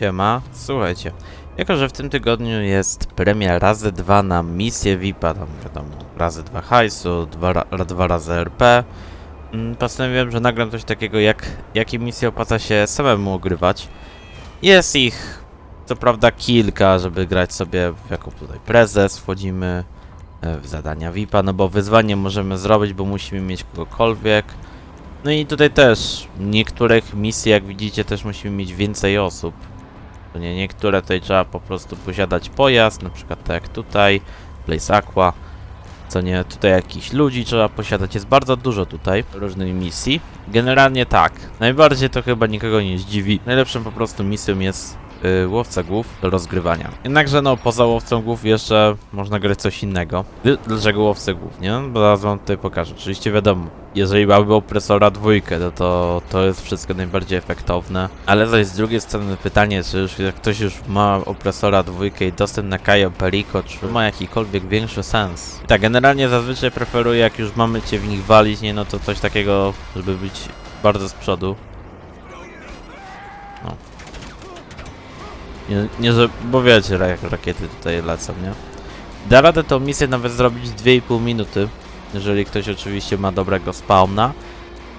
Siema, słuchajcie. Jako, że w tym tygodniu jest premia razy 2 na misję VIP-a, tam wiadomo, razy 2 hajsu, dwa, ra- dwa razy RP, mm, postanowiłem, że nagram coś takiego, jak jakie misje opłaca się samemu ogrywać. Jest ich, co prawda, kilka, żeby grać sobie jako tutaj prezes, wchodzimy e, w zadania VIP-a, no bo wyzwanie możemy zrobić, bo musimy mieć kogokolwiek. No i tutaj też niektórych misji, jak widzicie, też musimy mieć więcej osób. Nie niektóre tutaj trzeba po prostu posiadać pojazd, na przykład tak jak tutaj, Place Aqua. Co nie, tutaj jakichś ludzi trzeba posiadać, jest bardzo dużo tutaj różnych misji. Generalnie tak, najbardziej to chyba nikogo nie zdziwi. Najlepszą po prostu misją jest y, łowca głów do rozgrywania. Jednakże no, poza łowcą głów jeszcze można grać coś innego. Dlaczego łowcę głów, nie? Bo zaraz wam tutaj pokażę. Oczywiście wiadomo, jeżeli mamy opresora dwójkę, no to to jest wszystko najbardziej efektowne. Ale zaś z drugiej strony pytanie, czy już jak ktoś już ma opresora dwójkę i dostęp na Kajo Perico, czy ma jakikolwiek większy sens? Tak, generalnie zazwyczaj preferuję, jak już mamy cię w nich walić, nie no to coś takiego, żeby być bardzo z przodu. Nie, nie że, bo wiecie, jak rakiety tutaj lecą, nie? Da radę tą misję nawet zrobić w 2,5 minuty, jeżeli ktoś oczywiście ma dobrego spawna.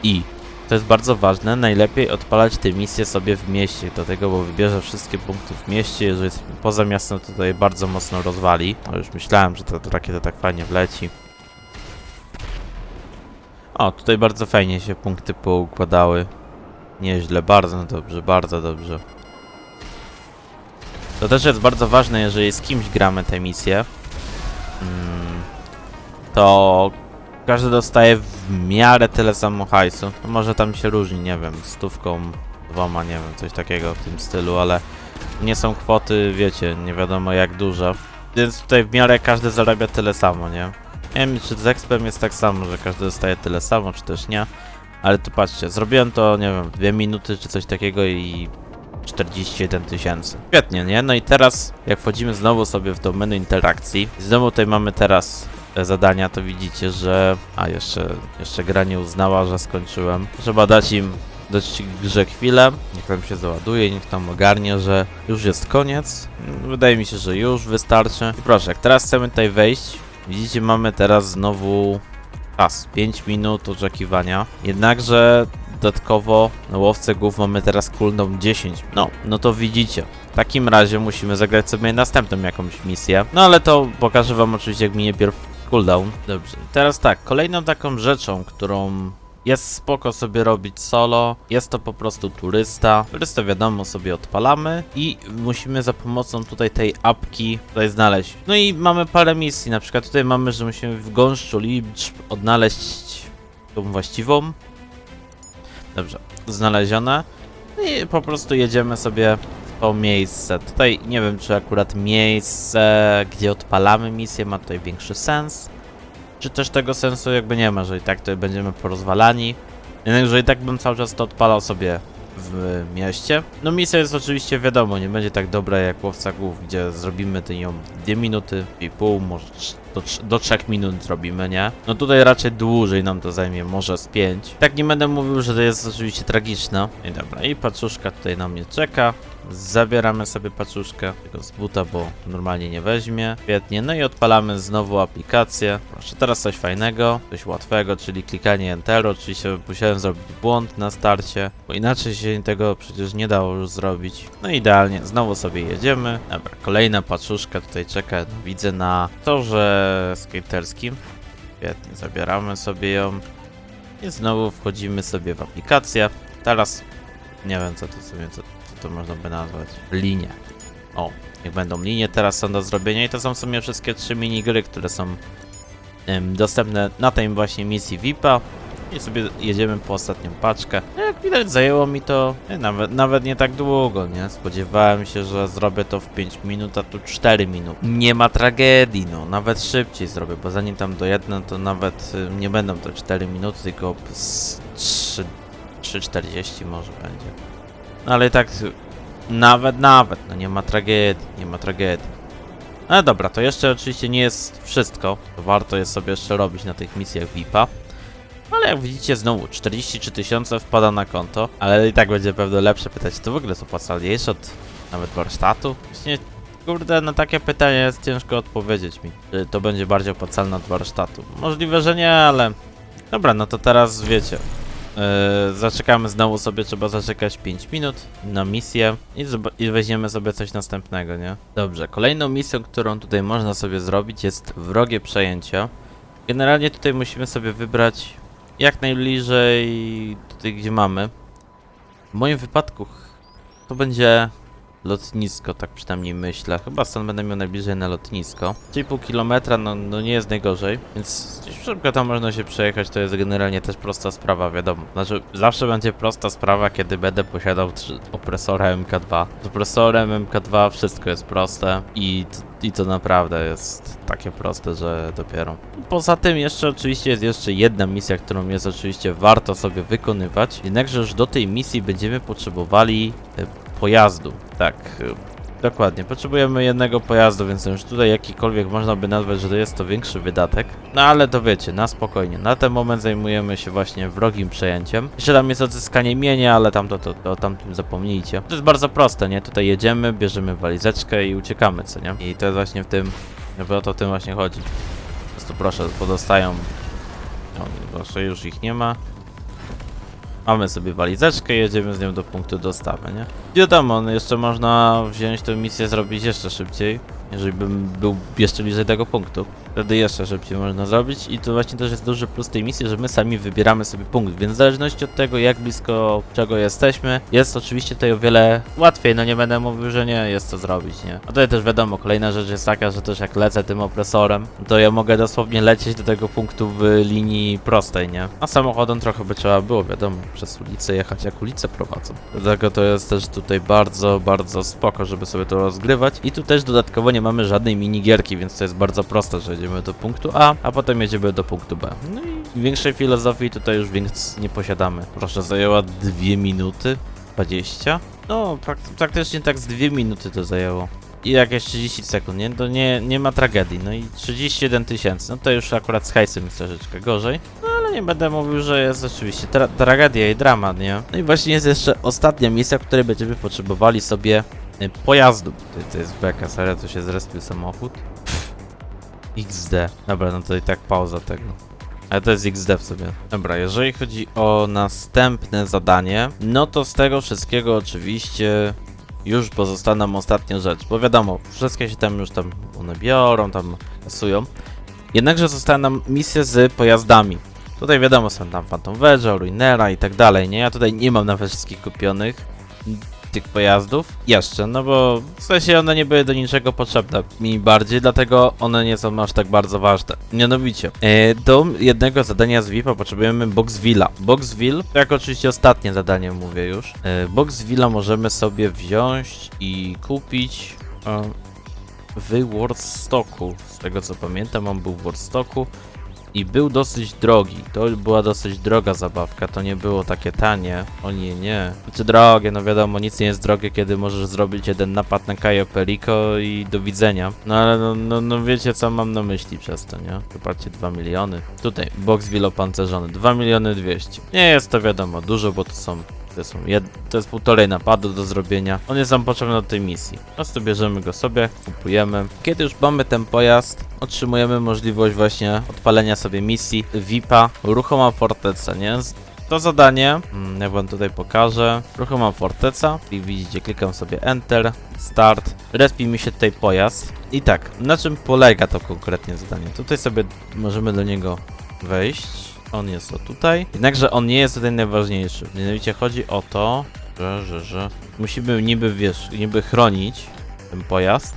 I, to jest bardzo ważne, najlepiej odpalać te misje sobie w mieście, do tego, bo wybierze wszystkie punkty w mieście, jeżeli jest poza miastem, to tutaj bardzo mocno rozwali. No już myślałem, że ta rakieta tak fajnie wleci. O, tutaj bardzo fajnie się punkty poukładały. Nieźle, bardzo dobrze, bardzo dobrze. To też jest bardzo ważne, jeżeli z kimś gramy tę misję. Mm, to każdy dostaje w miarę tyle samo hajsu. No może tam się różni, nie wiem, stówką, dwoma, nie wiem, coś takiego w tym stylu, ale nie są kwoty, wiecie, nie wiadomo jak duże. Więc tutaj w miarę każdy zarabia tyle samo, nie? Nie wiem, czy z Expem jest tak samo, że każdy dostaje tyle samo, czy też nie. Ale tu patrzcie, zrobiłem to, nie wiem, dwie minuty czy coś takiego i 41 tysięcy. Świetnie, nie? No i teraz, jak wchodzimy znowu sobie w do menu interakcji, znowu tutaj mamy teraz te zadania, to widzicie, że... A, jeszcze, jeszcze gra nie uznała, że skończyłem. Trzeba dać im dać grze chwilę, niech tam się załaduje, niech tam ogarnie, że już jest koniec. Wydaje mi się, że już wystarczy. I proszę, jak teraz chcemy tutaj wejść, widzicie, mamy teraz znowu czas, 5 minut oczekiwania. Jednakże dodatkowo na łowce głów mamy teraz cooldown 10. No, no to widzicie. W takim razie musimy zagrać sobie następną jakąś misję. No ale to pokażę wam oczywiście jak minie pierw cooldown. Dobrze. Teraz tak, kolejną taką rzeczą, którą jest spoko sobie robić solo, jest to po prostu turysta. Turystę wiadomo sobie odpalamy i musimy za pomocą tutaj tej apki tutaj znaleźć. No i mamy parę misji, na przykład tutaj mamy, że musimy w gąszczu liczb odnaleźć tą właściwą. Dobrze, znalezione. No i po prostu jedziemy sobie to miejsce. Tutaj nie wiem, czy akurat miejsce, gdzie odpalamy misję ma tutaj większy sens. Czy też tego sensu jakby nie ma, że i tak tutaj będziemy porozwalani. Jednakże i tak bym cały czas to odpalał sobie w mieście. No misja jest oczywiście wiadomo, nie będzie tak dobra jak Łowca Głów, gdzie zrobimy tę ją 2 minuty i pół, może do, do 3 minut zrobimy, nie? No tutaj raczej dłużej nam to zajmie, może z 5. Tak nie będę mówił, że to jest oczywiście tragiczne. I dobra, i paczuszka tutaj na mnie czeka. Zabieramy sobie paczuszkę, tylko z buta, bo normalnie nie weźmie. Świetnie, no i odpalamy znowu aplikację. Proszę, teraz coś fajnego, coś łatwego, czyli klikanie Enter. Oczywiście musiałem zrobić błąd na starcie, bo inaczej się tego przecież nie dało już zrobić. No idealnie, znowu sobie jedziemy. Dobra, kolejna paczuszka tutaj czeka, widzę na torze skaterskim. Świetnie, zabieramy sobie ją. I znowu wchodzimy sobie w aplikację. Teraz nie wiem co to sobie, co to można by nazwać. Linie. O, niech będą linie teraz są do zrobienia i to są w sumie wszystkie trzy minigry, które są em, dostępne na tej właśnie misji VIP-a. I sobie jedziemy po ostatnią paczkę. No, Jak widać zajęło mi to nie, nawet, nawet nie tak długo, nie? Spodziewałem się, że zrobię to w 5 minut, a tu 4 minut. Nie ma tragedii, no. Nawet szybciej zrobię, bo zanim tam dojednę, to nawet nie będą to 4 minuty, tylko z 3 3,40 może będzie. No ale tak nawet, nawet, no nie ma tragedii, nie ma tragedii. Ale dobra, to jeszcze oczywiście nie jest wszystko. To warto jest sobie jeszcze robić na tych misjach VIP-a. Ale jak widzicie znowu 43 tysiące wpada na konto, ale i tak będzie pewno lepsze pytać, to w ogóle jest opłacalniejsze od Nawet warsztatu? Właśnie, kurde, na takie pytanie jest ciężko odpowiedzieć mi. Czy to będzie bardziej opłacalne od warsztatu? Możliwe, że nie, ale... Dobra, no to teraz wiecie. Yy, zaczekamy znowu sobie, trzeba zaczekać 5 minut na misję i, i weźmiemy sobie coś następnego, nie? Dobrze, kolejną misją, którą tutaj można sobie zrobić jest wrogie przejęcie. Generalnie tutaj musimy sobie wybrać jak najbliżej tutaj, gdzie mamy. W moim wypadku to będzie lotnisko, tak przynajmniej myślę. Chyba stąd będę miał najbliżej na lotnisko. 3,5 km, no, no nie jest najgorzej, więc szybko tam można się przejechać, to jest generalnie też prosta sprawa, wiadomo. Znaczy, zawsze będzie prosta sprawa, kiedy będę posiadał opresora MK2. Z opresorem MK2 wszystko jest proste i, i to naprawdę jest takie proste, że dopiero. Poza tym jeszcze oczywiście jest jeszcze jedna misja, którą jest oczywiście warto sobie wykonywać, jednakże już do tej misji będziemy potrzebowali e, pojazdu. Tak, e, dokładnie. Potrzebujemy jednego pojazdu, więc już tutaj jakikolwiek można by nazwać, że to jest to większy wydatek. No ale to wiecie, na spokojnie. Na ten moment zajmujemy się właśnie wrogim przejęciem. Jeszcze tam jest odzyskanie mienia, ale tam to, to, to tamtym zapomnijcie. To jest bardzo proste, nie? Tutaj jedziemy, bierzemy walizeczkę i uciekamy, co nie? I to jest właśnie w tym, bo o to w tym właśnie chodzi. Po prostu proszę, podostają... O, proszę, już ich nie ma. Mamy sobie walizeczkę, jedziemy z nią do punktu dostawy, nie? Wiadomo, no jeszcze można wziąć tę misję, zrobić jeszcze szybciej, jeżeli bym był jeszcze bliżej tego punktu. Wtedy jeszcze szybciej można zrobić i to właśnie też jest duży plus tej misji, że my sami wybieramy sobie punkt, więc w zależności od tego, jak blisko czego jesteśmy, jest oczywiście tutaj o wiele łatwiej, no nie będę mówił, że nie jest to zrobić, nie? A tutaj też wiadomo, kolejna rzecz jest taka, że też jak lecę tym opresorem, to ja mogę dosłownie lecieć do tego punktu w linii prostej, nie? A samochodem trochę by trzeba było, wiadomo, przez ulicę jechać, jak ulice prowadzą. Dlatego to jest też tutaj bardzo, bardzo spoko, żeby sobie to rozgrywać. I tu też dodatkowo nie mamy żadnej minigierki, więc to jest bardzo proste, że jedziemy do punktu A, a potem jedziemy do punktu B. No i większej filozofii tutaj już więc nie posiadamy. Proszę, zajęła 2 minuty? 20? No, prak praktycznie tak z 2 minuty to zajęło. I jakieś 30 sekund, nie? To nie, nie ma tragedii. No i 31 tysięcy, no to już akurat z hajsem jest troszeczkę gorzej. No ale nie będę mówił, że jest oczywiście tra tragedia i dramat, nie? No i właśnie jest jeszcze ostatnia misja, w której będziemy potrzebowali sobie y, pojazdu. To, to jest beka, serio, to się zrespił samochód. XD. Dobra, no to i tak pauza tego. Ale to jest XD w sobie. Dobra, jeżeli chodzi o następne zadanie, no to z tego wszystkiego oczywiście już pozostaje nam ostatnia rzecz, bo wiadomo, wszystkie się tam już tam one biorą, tam kasują. Jednakże została nam misja z pojazdami. Tutaj wiadomo, są tam Phantom Wedge, Ruinera i tak dalej, nie? Ja tutaj nie mam nawet wszystkich kupionych tych pojazdów jeszcze, no bo w sensie one nie były do niczego potrzebne mi bardziej, dlatego one nie są aż tak bardzo ważne. Mianowicie, e, do jednego zadania z VIP-a potrzebujemy Boxvilla. Boxville, jak oczywiście ostatnie zadanie mówię już, e, Boxvilla możemy sobie wziąć i kupić e, w Warstocku. Z tego co pamiętam, on był w Warstocku i był dosyć drogi. To była dosyć droga zabawka, to nie było takie tanie. O nie, nie. Czy drogie, no wiadomo, nic nie jest drogie, kiedy możesz zrobić jeden napad na Cayo Perico i do widzenia. No ale no, no, no wiecie co mam na myśli przez to, nie? Wypatrzcie 2 miliony. Tutaj, Boxville opancerzony, 2 miliony 200. Nie jest to wiadomo dużo, bo to są to, są jed... to jest półtorej napadu do zrobienia. On jest nam potrzebny do tej misji. Po prostu bierzemy go sobie, kupujemy. Kiedy już mamy ten pojazd, otrzymujemy możliwość właśnie odpalenia sobie misji VIP-a Ruchoma Forteca, nie? To zadanie, mm, jak wam tutaj pokażę, Ruchoma Forteca i widzicie, klikam sobie Enter, Start, respi mi się tutaj pojazd. I tak, na czym polega to konkretnie zadanie? Tutaj sobie możemy do niego wejść. On jest o tutaj. Jednakże on nie jest tutaj najważniejszy. Mianowicie chodzi o to, że, że, że musimy niby, wiesz, niby chronić ten pojazd.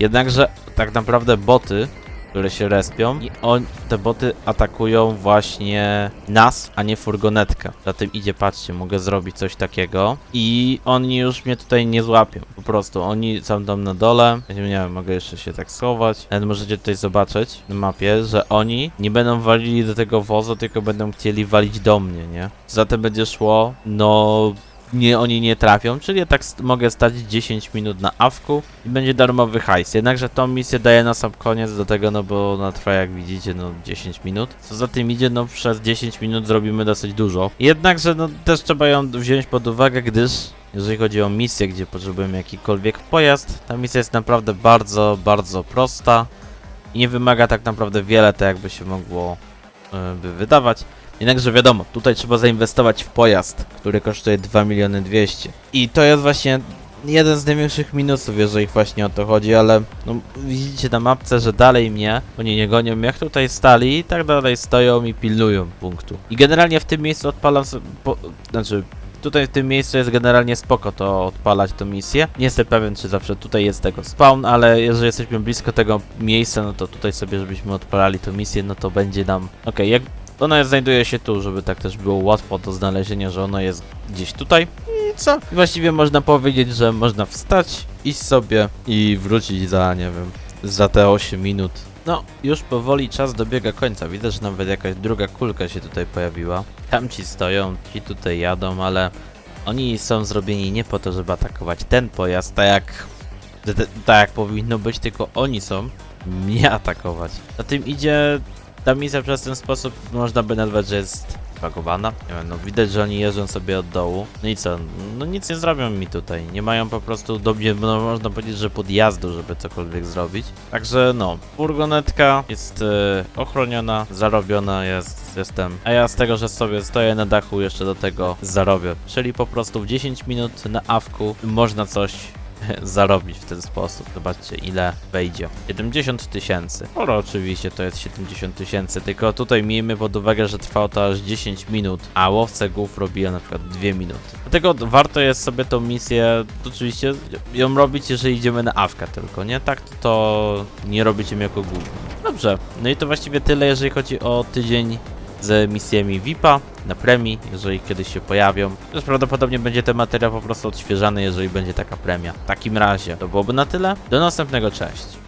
Jednakże tak naprawdę boty, które się respią, i on, te boty atakują właśnie nas, a nie furgonetkę. Za tym idzie, patrzcie, mogę zrobić coś takiego i oni już mnie tutaj nie złapią. Po prostu oni są tam na dole. Nie wiem, mogę jeszcze się tak schować. Nawet możecie tutaj zobaczyć na mapie, że oni nie będą walili do tego wozu, tylko będą chcieli walić do mnie, nie? Zatem będzie szło, no nie, oni nie trafią, czyli ja tak mogę stać 10 minut na awku i będzie darmowy hajs. Jednakże tą misję daję na sam koniec do tego, no bo ona trwa jak widzicie, no 10 minut. Co za tym idzie, no przez 10 minut zrobimy dosyć dużo. Jednakże no też trzeba ją wziąć pod uwagę, gdyż jeżeli chodzi o misję, gdzie potrzebujemy jakikolwiek pojazd, ta misja jest naprawdę bardzo, bardzo prosta i nie wymaga tak naprawdę wiele, tak jakby się mogło e, by wydawać. Jednakże wiadomo, tutaj trzeba zainwestować w pojazd, który kosztuje 2 miliony 200. I to jest właśnie jeden z największych minusów, jeżeli właśnie o to chodzi, ale no, widzicie na mapce, że dalej mnie oni nie gonią, jak tutaj stali i tak dalej stoją i pilnują punktu. I generalnie w tym miejscu odpalam sobie, po, znaczy tutaj w tym miejscu jest generalnie spoko to odpalać tą misję. Nie jestem pewien, czy zawsze tutaj jest tego spawn, ale jeżeli jesteśmy blisko tego miejsca, no to tutaj sobie, żebyśmy odpalali tą misję, no to będzie nam... Okej, jak ona znajduje się tu, żeby tak też było łatwo do znalezienia, że ono jest gdzieś tutaj. I co? Właściwie można powiedzieć, że można wstać, iść sobie i wrócić za, nie wiem, za te 8 minut. No, już powoli czas dobiega końca. Widać, że nawet jakaś druga kulka się tutaj pojawiła. Tamci stoją, ci tutaj jadą, ale oni są zrobieni nie po to, żeby atakować ten pojazd, tak jak, tak jak powinno być, tylko oni są mnie atakować. Za tym idzie ta misja przez ten sposób, można by nazwać, że jest bagowana. Nie wiem, no widać, że oni jeżdżą sobie od dołu. No i co? No nic nie zrobią mi tutaj. Nie mają po prostu do mnie, no można powiedzieć, że podjazdu, żeby cokolwiek zrobić. Także no, furgonetka jest e, ochroniona, zarobiona jest, jestem. A ja z tego, że sobie stoję na dachu, jeszcze do tego zarobię. Czyli po prostu w 10 minut na awku można coś zarobić w ten sposób. Zobaczcie ile wejdzie. 70 tysięcy. Sporo oczywiście to jest 70 tysięcy, tylko tutaj miejmy pod uwagę, że trwało to aż 10 minut, a łowce głów robiło na przykład 2 minuty. Dlatego warto jest sobie tą misję, oczywiście ją robić, jeżeli idziemy na awkę tylko, nie? Tak to, to nie robić ją jako główną. Dobrze, no i to właściwie tyle, jeżeli chodzi o tydzień z misjami VIP-a na premii, jeżeli kiedyś się pojawią. Też prawdopodobnie będzie ten materiał po prostu odświeżany, jeżeli będzie taka premia. W takim razie to byłoby na tyle. Do następnego, cześć.